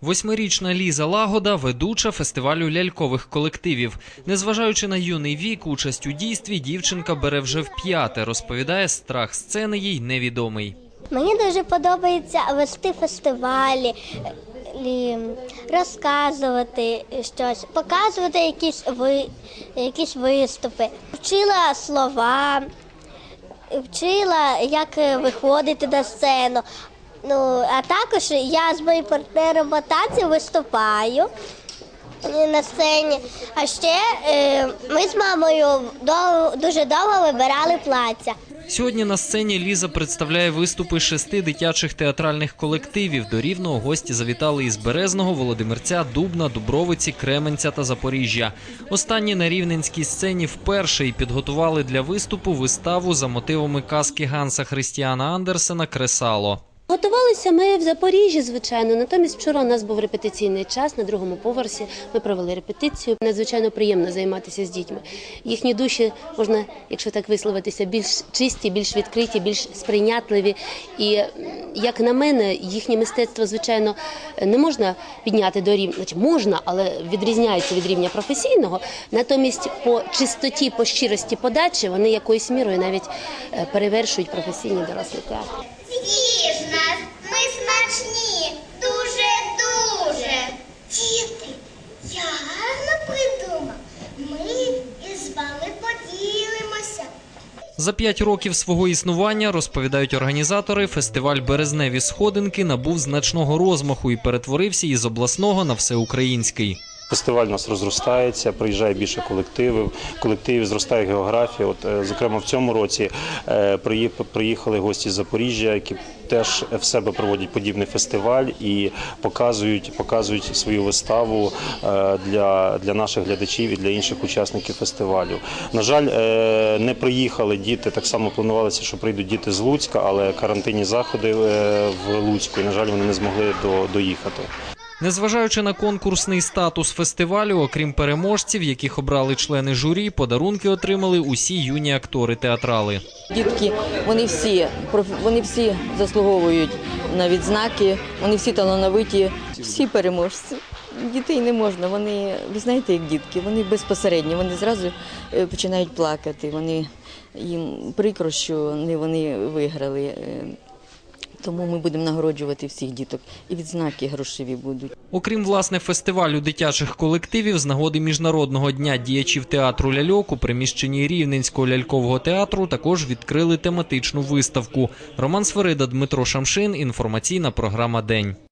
Восьмирічна Ліза Лагода ведуча фестивалю лялькових колективів. Незважаючи на юний вік, участь у дійстві дівчинка бере вже вп'яте. Розповідає, страх сцени їй невідомий. Мені дуже подобається вести фестивалі, розказувати щось, показувати якісь, ви, якісь виступи. Вчила слова, вчила, як виходити на сцену. Ну, а також я з моїм партнером по виступаю на сцені. А ще е, ми з мамою дуже довго вибирали плаття. Сьогодні на сцені Ліза представляє виступи шести дитячих театральних колективів. До рівного гості завітали із Березного, Володимирця, Дубна, Дубровиці, Кременця та Запоріжжя. Останні на рівненській сцені вперше і підготували для виступу виставу за мотивами казки Ганса Христіана Андерсена Кресало. Готувалися ми в Запоріжжі, звичайно. Натомість вчора у нас був репетиційний час на другому поверсі. Ми провели репетицію. Надзвичайно приємно займатися з дітьми. Їхні душі можна, якщо так висловитися, більш чисті, більш відкриті, більш сприйнятливі. І як на мене, їхнє мистецтво, звичайно, не можна підняти до рівня, значить, можна, але відрізняється від рівня професійного. Натомість по чистоті, по щирості подачі вони якоюсь мірою навіть е, перевершують професійні дорослі театри. З'їж нас, ми смачні, дуже-дуже. Діти, я гарно придумав. Ми із вами поділимося. За п'ять років свого існування, розповідають організатори, фестиваль Березневі сходинки набув значного розмаху і перетворився із обласного на всеукраїнський. Фестиваль у нас розростається, приїжджає більше колективів, колективів зростає географія. От, е, зокрема, в цьому році е, приїхали гості з Запоріжжя, які теж в себе проводять подібний фестиваль і показують, показують свою виставу е, для, для наших глядачів і для інших учасників фестивалю. На жаль, не приїхали діти. Так само планувалося, що прийдуть діти з Луцька, але карантинні заходи в Луцьку, і на жаль, вони не змогли до, доїхати. Незважаючи на конкурсний статус фестивалю, окрім переможців, яких обрали члени журі, подарунки отримали усі юні актори-театрали. Дітки, вони всі вони всі заслуговують на відзнаки, вони всі талановиті, всі переможці. Дітей не можна. Вони ви знаєте, як дітки, вони безпосередньо, вони зразу е, починають плакати. Вони їм прикро, що не вони виграли. Тому ми будемо нагороджувати всіх діток. І відзнаки грошові будуть. Окрім власне фестивалю дитячих колективів, з нагоди міжнародного дня діячів театру ляльок у приміщенні Рівненського лялькового театру також відкрили тематичну виставку. Роман Сверида, Дмитро Шамшин. Інформаційна програма День.